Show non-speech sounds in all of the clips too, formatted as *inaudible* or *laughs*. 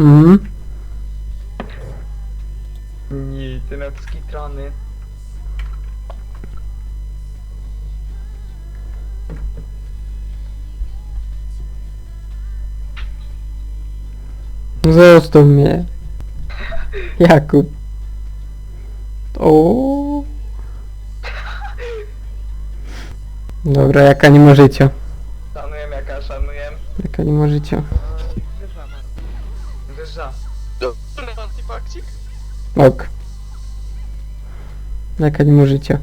Mhm. Nie, ten jak skitrany. Zostaw mnie. Jakub. O. Dobra, jaka nie ma życia. Szanuję jaka szanuję. Jaka nie ma życia. Wyża. Antifakcik? Ok. Jaka nie ma życia.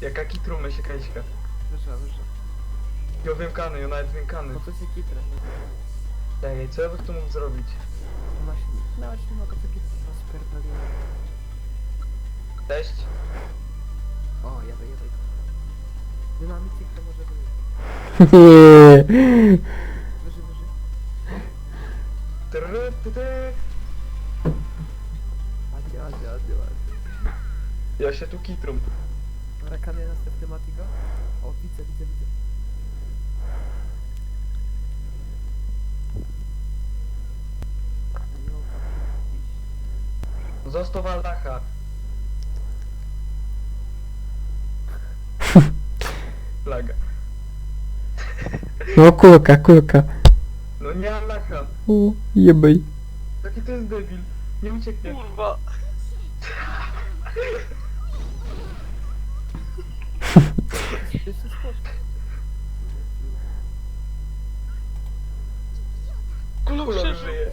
Jaka kitrumy się kaśka. Wyża, wyża. Jo wiem kany, jo nawet wiem kany. No to się kitrę. Ej, co ja bych tu mógł zrobić? Masz, nawet nie mogę takie rozpierdolone. Cześć. O, jebaj, jebaj. Dynamicik to może być. *laughs* *laughs* *laughs* Ładnie, ładnie, ładnie, ładnie. Ja się tu kitrum. Rakanie następny Matigo? O, widzę, widzę, widzę. Zostaw Allaha. Flaga. No kulka, kulka. No nie Allaha. O, jebaj. Jaki to jest debil. Nie ucieknie. Kurwa! Jeszcze *laughs* spoko. Kulą żyje.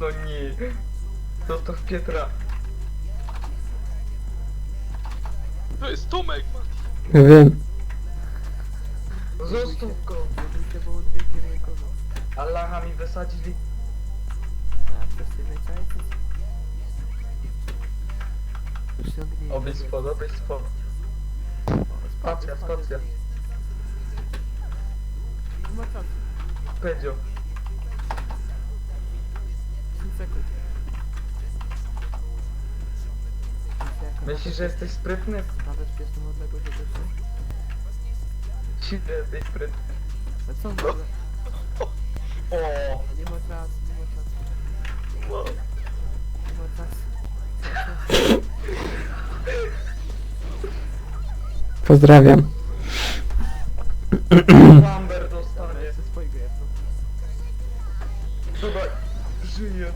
No nie. Zostaw Pietra. To jest Tomek, man. Ja wiem. Zostaw go. On nie kieruje kogo. Allaha mi wysadzili. A, przez ciebie czajcie. Osiągnij. Obyś spod, obyś spod. Spacja, spacja. Ma czasu. Pedzio. 10 sekund. Myślisz, że jesteś sprytny? Na bezpieczną odległość od jeszcze. Ci, że jesteś sprytny. A co w ogóle? O, Nie ma czasu, nie ma czasu. Nie ma czasu. Pozdrawiam. Lamber Dobra, dostanie. jeszcze swojego jedno. Zobacz, żyje.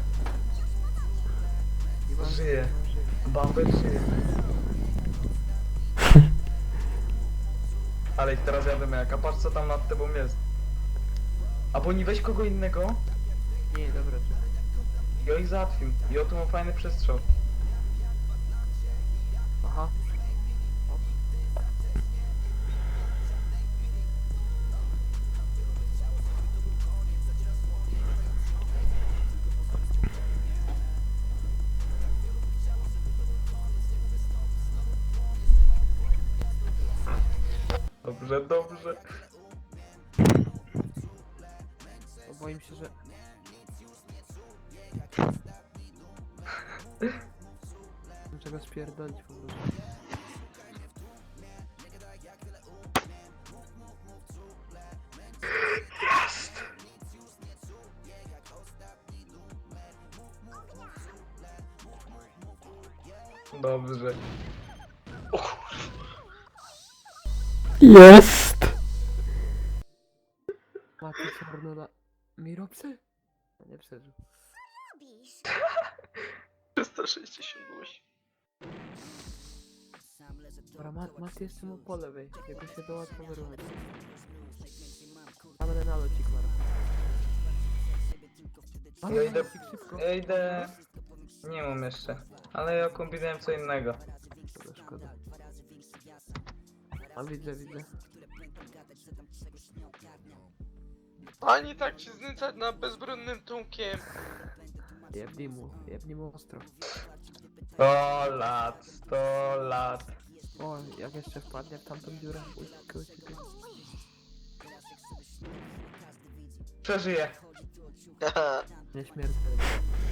Nie Żyje. Żyje. *laughs* Ale ich teraz wiadomo jaka, patrz co tam nad tobą jest. A bo nie weź kogo innego Nie, dobra, i ich załatwił. I o tu mam fajny przestrzał. Dobrze, dobrze. Bo boję się, że... *laughs* Go spierdolić po prostu. Dobrze. Jest. Mati Czarnola... Miropsy? Nie przeżył. 368. Dobra, Mat, Mat jeszcze mu po lewej. Jego się do łatwo. Ja będę na locik, Mara. Ja idę- locik, szybko. Ja idę... Nie mam jeszcze. Ale ja kombinowałem co innego. Szkoda, szkoda. A widzę, widzę. Ani tak się znęcać nad bezbronnym Tomkiem. Jebnij mu, jebnij mu ostro. 100 lat, 100 lat. O, jak jeszcze wpadnie w tamtą dziurę. Uciekaj, uciekaj. Przeżyję. *laughs* Nie śmierdzę.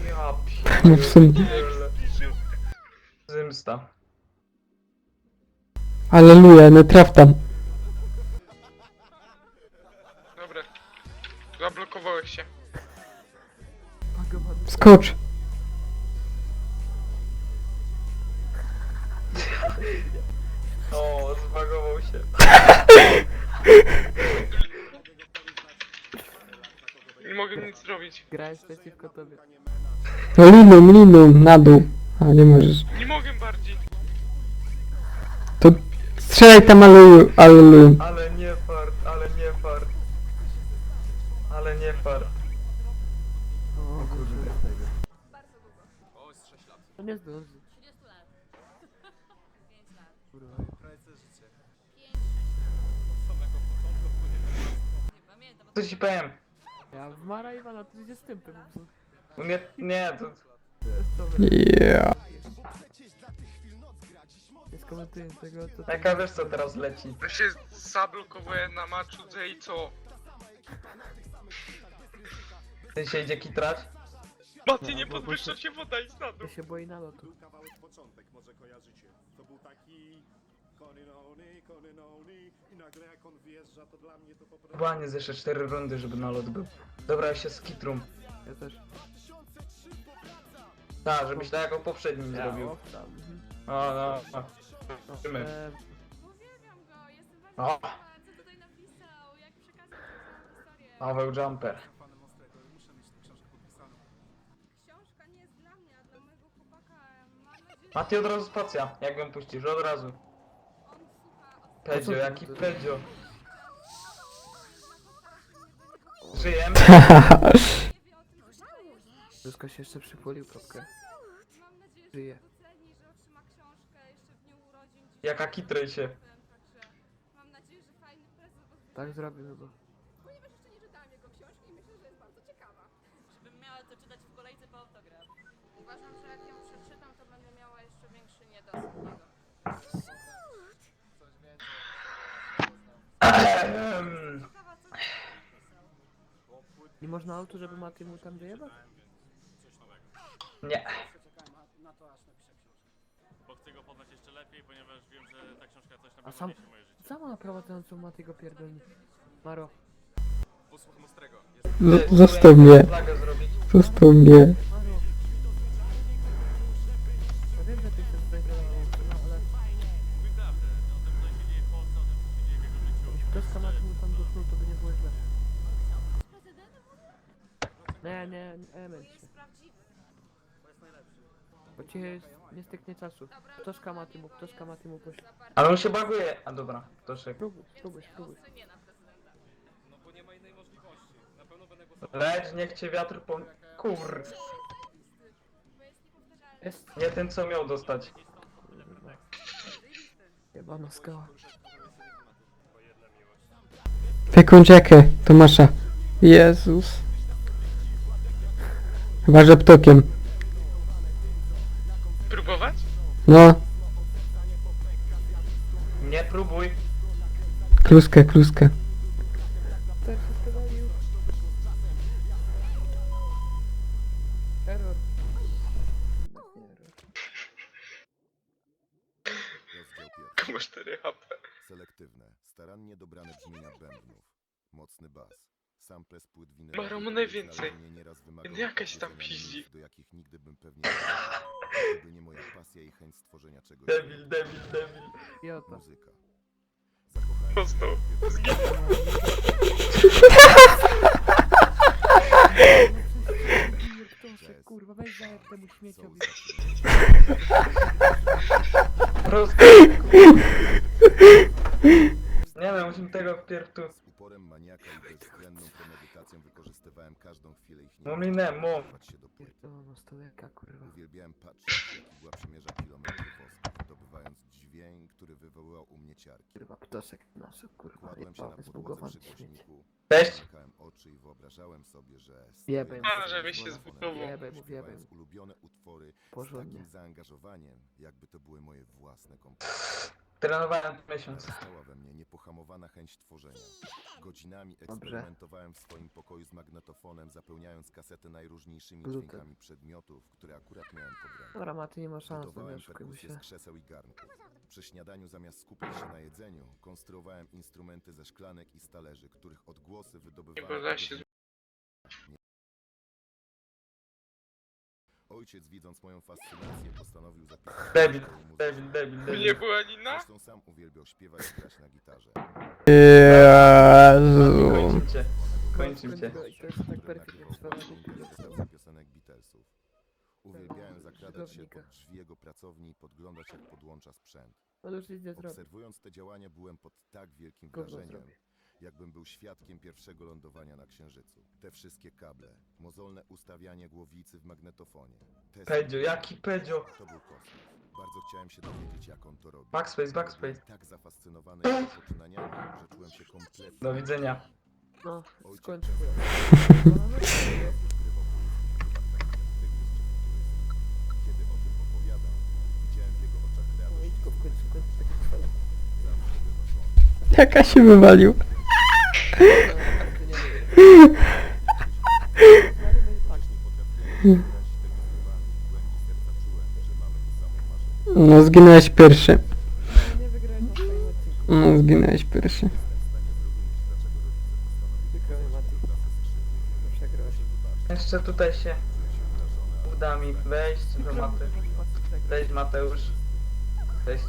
Ja pierdolę. Zemsta. Aleluja, nie traf tam. Dobra. Zablokowałeś się. Skocz. O, zbagował się. Nie mogę nic zrobić. Grałeś przeciwko tobie. No liną, liną, na dół. A nie możesz. Nie mogę strzelaj tam aleluju, aleluju. Ale nie fart, ale nie fart. Ale nie fart. O kurde. To nie zdąży. 30 lat. 5 lat. Kurwa. Nie pamiętam. Co ci powiem? Ja w Mara Iwana to idzie z tym pewnie. Nie, nie, to... Jest. Yeah. Nie skomentuję tego, to Jaka wiesz co teraz leci? Ja się zablokowałem na maczu Z i co? Ty się idzie kitrać? Mati, nie bo podwyższa się- się woda i na dół. ja się boję nalotu. kawałek początek, może kojarzycie. To był taki Koninoni, Koninoni i nagle jak on wjeżdża, to dla mnie to po prostu... Chyba nie jeszcze cztery rundy, żeby nalot był. Dobra, ja się skitrum. Ja też. Tak, żebyś tak jak o poprzednim zrobił. O, tam. mhm. O, no, no. Zobaczymy. e, Uwielbiam go, jestem bardzo O. ciekawa, co tutaj napisał, jak przekazał tę historię. Paweł Jumper. Książka nie jest dla mnie, a dla mojego chłopaka. Mam nadzieję, że Mati od razu spacja, jak ją puścisz, od razu. on słucha od Pedzio, jaki pedzio. Żyjemy? nie wie o tym, że jest. Się jeszcze przypolił kropkę. Mam nadzieję, że Żyje. Jaka kitrej się. Także mam nadzieję, że fajny prezent. Tak zrobił, bo Ponieważ jeszcze nie czytałam jego książki i myślę, że jest bardzo ciekawa. Żebym miała to czytać w kolejce po autograf. Uważam, że jak ją przeczytam, to będę miała jeszcze większy niedosyt niego. Ehem. Ciekawa, co napisał. nie można autu, żeby Maty mu tam wyjebać? Nie. Bo chcę go poznać jeszcze lepiej, ponieważ wiem, że ta książka coś na A pewno sam- niesie moje życie. Sama prowadzącą Maty go pierdolni. Maro, Posłucham ostrego. Z- Zostaw mnie. Flagę zrobić. Zostaw mnie. Maro. Ja wiem, że ty chcesz tutaj no ale Mówi prawdę o tym, co się dzieje w Polsce, o tym, co się dzieje w jego życiu. jeśli ktoś Maty mu tam dotknął, to by nie było źle. Nie, nie, nie męcz się. Jest prawdziwy. Bo ci nie styknie czasu. Kto z Kamaty mu, kto z Kamaty mu pośle. Ale on się baguje. A dobra, to szek. Spróbuj, spróbuj, spróbuj. No bo nie ma innej możliwości. Na pewno będę głosował. Leć, niech cię wiatr po... Kur... Bo jest. Jest. Nie ten co miał dostać. Jebana skała. Taką jackę, Tomasza. Jezus. Chyba, że ptokiem. Próbować? No, Nie próbuj. kluskę, kluskę. Tak się spowalił. Error. Jednak nie error. Rozdział pierwszy. Ma 4 HP. Selektywne, starannie dobrane brzmienia bębnów. Mocny bas. Sample z płyt winylowych, Maro, których najwięcej. znalezienie nieraz wymagało Jakaś tam piździ. miejsc, Do jakich nigdy bym pewnie nie doszedł, gdyby nie moja pasja i chęć stworzenia czegoś Debil, debil, debil. Jota. Muzyka. Zakochałem. Proszę, kurwa, weź zajeb temu śmieciowi. Po prostu. Nie wiem, musimy tego wpierw tu. Uporem maniaka i bezwzględną premedytacją wykorzystywałem każdą chwilę ich Muminę, mów. Chować się do płyt. Pierdolono stoleka, kurwa. Uwielbiałem patrzeć, jak igła przemierza kilometry wosku, wydobywając dźwięk, który wywoływał u mnie ciarki. Kurwa, ptaszek nasu, kurwa, Kładłem się na jebany, podłodze zbugowany przy śmieć. głośniku, Cześć. zamykałem oczy i wyobrażałem sobie, że... Jebaj mu. A, żeby się jebaj mu. śpiewając ulubione utwory z Porządnie. takim zaangażowaniem, jakby to były moje własne kompozycje. Trenowałem miesiąc. Stała we mnie niepohamowana chęć tworzenia. Godzinami eksperymentowałem w swoim pokoju z magnetofonem, zapełniając kasetę najróżniejszymi Bluetooth. dźwiękami przedmiotów, które akurat miałem pod ręką. Dobra, Maty, nie ma szans, no Budowałem nie oszukujmy perkusję się. z krzeseł i garnków. Przy śniadaniu zamiast skupiać się na jedzeniu, konstruowałem instrumenty ze szklanek i z talerzy, których odgłosy Nie wydobywałem... się Ojciec, widząc moją fascynację, postanowił zapisać... Debil, debil, debil, debil. nie była Nina? Zresztą sam uwielbiał śpiewać i grać na gitarze. Jezu. Kończym cię. To jest tak perfidnie wersji piosenek Beatlesów. Uwielbiałem zakradać się pod drzwi jego pracowni i podglądać jak podłącza sprzęt. Ale już nic nie zrobi. Obserwując te działania byłem pod tak wielkim Gówno wrażeniem. Jakbym był świadkiem pierwszego lądowania na Księżycu. Te wszystkie kable, mozolne ustawianie głowicy w magnetofonie. Te Pedzio, jaki pedzio. To był kosmos. Bardzo chciałem się dowiedzieć, jak on to robi. Backspace, Byłem backspace. tak zafascynowany jego poczynaniami, że czułem się kompletnie... Do widzenia. No, Ojciec skończ. często Kiedy o tym opowiadał, widziałem w jego oczach radość. Jaka się wywalił. No zginąłeś pierwszy. No zginąłeś pierwszy. Jeszcze tutaj się uda mi wejść do maty. Cześć Mateusz. Cześć.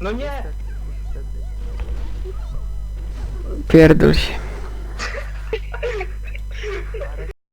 No nie! Pierdol się.